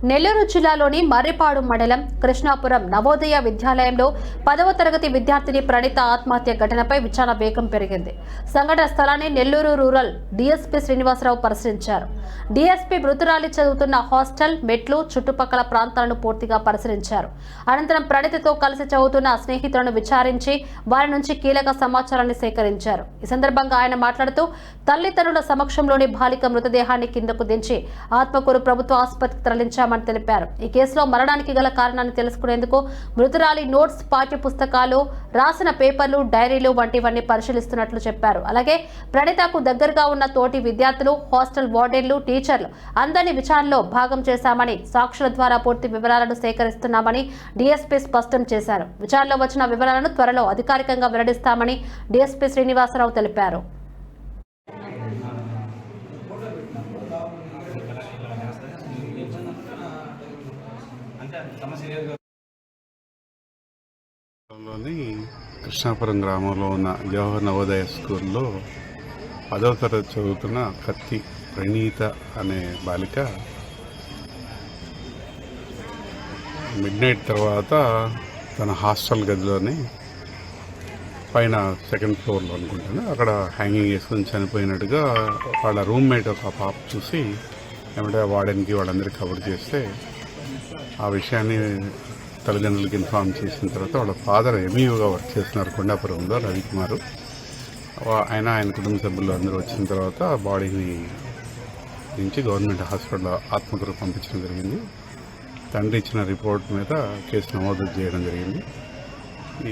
నెల్లూరు జిల్లాలోని మర్రిపాడు మండలం కృష్ణాపురం నవోదయ విద్యాలయంలో పదవ తరగతి విద్యార్థిని ప్రణీత ఆత్మహత్య ఘటనపై విచారణ వేగం పెరిగింది. సంఘటన స్థలాన్ని నెల్లూరు రూరల్ డీఎస్పీ శ్రీనివాసరావు పరిశీలించారు. డీఎస్పీ మృతురాలి చదువుతున్న హాస్టల్ మెట్లు చుట్టుపక్కల ప్రాంతాలను పూర్తిగా పరిశీలించారు. అనంతరం ప్రణీతతో కలిసి చదువుతున్న స్నేహితులను విచారించి వారి నుంచి కీలక సమాచారాన్ని సేకరించారు. ఈ సందర్భంగా ఆయన మాట్లాడుతూ తల్లిదండ్రుల సమక్షంలోని బాలిక మృతదేహాన్ని కిందకు దించి ఆత్మకూరు ప్రభుత్వ ఆసుపత్రికి చేశామని తెలిపారు. ఈ కేసులో మరణానికి గల కారణాన్ని తెలుసుకునేందుకు మృతురాలి నోట్స్ పాఠ్య పుస్తకాలు రాసిన పేపర్లు డైరీలు వంటివన్నీ పరిశీలిస్తున్నట్లు చెప్పారు. అలాగే ప్రణితకు దగ్గరగా ఉన్న తోటి విద్యార్థులు హాస్టల్ వార్డెన్లు టీచర్లు అందరినీ విచారణలో భాగం చేశామని సాక్షుల ద్వారా పూర్తి వివరాలను సేకరిస్తున్నామని డీఎస్పీ స్పష్టం చేశారు. విచారణలో వచ్చిన వివరాలను త్వరలో అధికారికంగా వెల్లడిస్తామని డీఎస్పీ శ్రీనివాసరావు తెలిపారు. లోని కృష్ణాపురం గ్రామంలో ఉన్న జవహర్ నవోదయ స్కూల్లో పదవ తరగతి చదువుతున్న కత్తి ప్రణీత అనే బాలిక మిడ్ నైట్ తర్వాత తన హాస్టల్ గదిలోని పైన సెకండ్ ఫ్లోర్లో అనుకుంటాను. అక్కడ హ్యాంగింగ్ చేసుకుని చనిపోయినట్టుగా వాళ్ళ రూమ్మేట్ ఒక పాప చూసి ఏమంటే వాడనికి వాళ్ళందరికీ కవర్ చేస్తే ఆ విషయాన్ని తల్లిదండ్రులకు ఇన్ఫార్మ్ చేసిన తర్వాత వాళ్ళ ఫాదర్ ఎంఈఓగా వర్క్ చేస్తున్నారు కొండాపురంలో రవికుమార్. ఆయన ఆయన కుటుంబ సభ్యులు అందరూ వచ్చిన తర్వాత ఆ బాడీని నుంచి గవర్నమెంట్ హాస్పిటల్ ఆత్మకూరు పంపించడం జరిగింది. తండ్రి ఇచ్చిన రిపోర్ట్ మీద కేసు నమోదు చేయడం జరిగింది.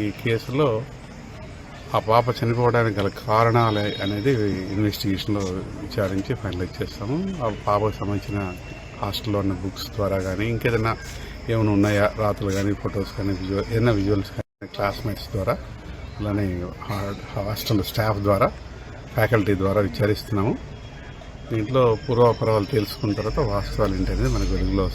ఈ కేసులో ఆ పాప చనిపోవడానికి గల కారణాలు అనేది ఇన్వెస్టిగేషన్లో విచారించి ఫైనలైజ్ చేస్తాము. ఆ పాపకు సంబంధించిన హాస్టల్లో ఉన్న బుక్స్ ద్వారా కానీ ఇంకేదైనా ఏమైనా ఉన్నాయా? రాతలు కానీ ఫొటోస్ కానీ విజువల్ ఏదైనా విజువల్స్ కానీ క్లాస్మేట్స్ ద్వారా అలానే హాస్టల్ స్టాఫ్ ద్వారా ఫ్యాకల్టీ ద్వారా విచారిస్తున్నాము. దీంట్లో పూర్వాపరాలు తెలుసుకున్న తర్వాత వాస్తవాలు ఏంటి అనేది మనకు వెలుగులో